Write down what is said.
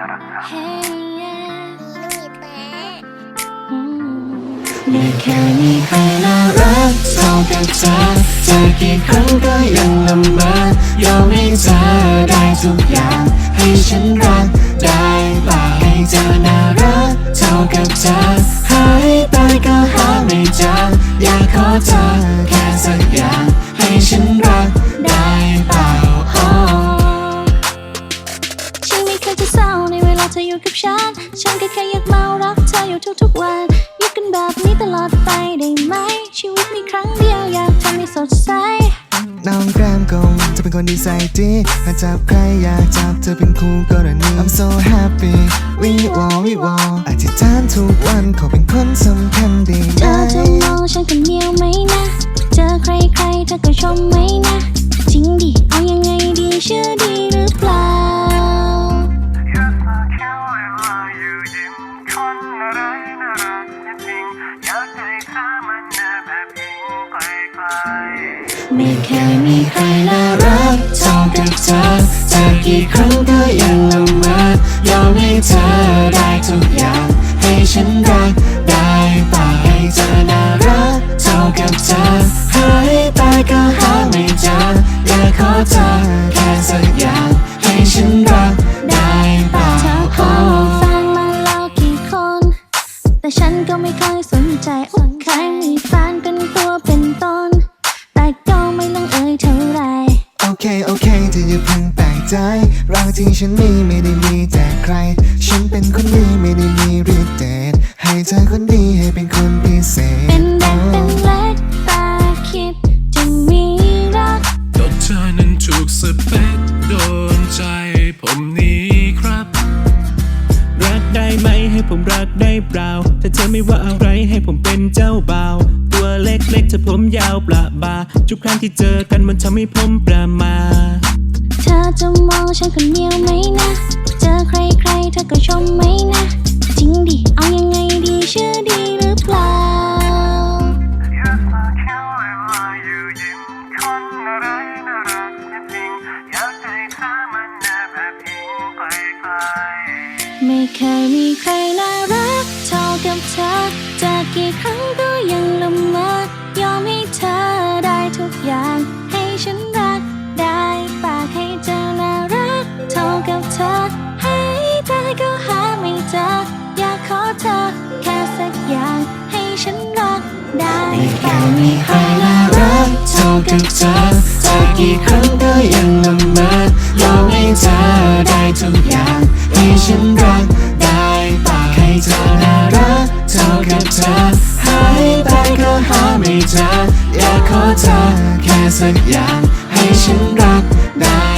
ไม่เคยมีใครน่ารักเท่ากับเธอเจอกี่ครั้งก็ยังละเมอยอมให้เธอได้ทุกอย่าง ให้ฉันรักได้ป่าให้เธอน่ารักเท่ากับเธอหายไปก็หาไม่เจออยากขอเธอแค่สักอย่าง ให้ฉันรักได้ ฉัน ฉันแค่แค่อยากเมารักเธออยู่ทุกๆวันอยู่กันแบบนี้ตลอดไปได้ไหม ชีวิตมีครั้งเดียวอยากทำให้สดใส น้องแก้มกงจะเป็นคนดีใส่ดีหากจับใครอยากจับเธอเป็นคู่กรณี I'm so happy วิวอวิวออธิษฐานทุกวันขอเป็นคนสำคัญดีไหเธมอจะมองฉันคนเดียวไหมนะ ไม่เคยมีใครน่ารักเท่ากับเธอจอกี่ครั้งก็ยังละเมอยอมให้เธอได้ทุกอย่าง ให้ฉันรักได้ป่าให้เธอน่ารักเท่ากับเธอหายไปก็หาไม่เจออยากขอเธอแค่สักอย่างให้ฉันรักได้เปล่าเธอเคยมีแฟนมาแล้วกี่คน แต่ฉันก็ไม่เคยสนใจ เธออย่าเพิ่งแปลกใจรักที่ฉันมีไม่ได้มีแต่ใคร ฉันเป็นคนดีไม่ได้มีฤทธิ์เดชให้เธอคนดีให้เป็นคนพิเศษเป็นเด็กเป็นเล็กแต่คิดจะมีรักก็เธอนั้นถูกสเปคโดนใจผมนี้ครับ รักได้ไหมให้ผมรักได้เปล่าถ้าเธอไม่ว่าอะไรให้ผมเป็นเจ้าบ่าวตัวเล็กๆเธอผมยาวประบาทุกครั้งที่เจอกันมันทำให้ผมประมาทเธอ จะมองฉันคนเดียวไหมนะ เจอใครใครๆเธอก็ชมไหมนะ จริงดิ เอายังไงดีเชื่อดีหรือเปล่า ไม่เคยมีใครน่ารักเท่ากับเธอจะกี่ครั้งก็ยังละเมอ ม่เคปายกมีใครน่ารักเท่ากับเธอเจากี่ครั้งก็ยังละเมอยอมให้เธอได้ทุกอย่างให้ฉันรักได้ปากให้เธอน่ารักเท่ากับเธอหายไปก็หาไม่เจออยากขอเธอแค่สักอย่างให้ฉันรักได้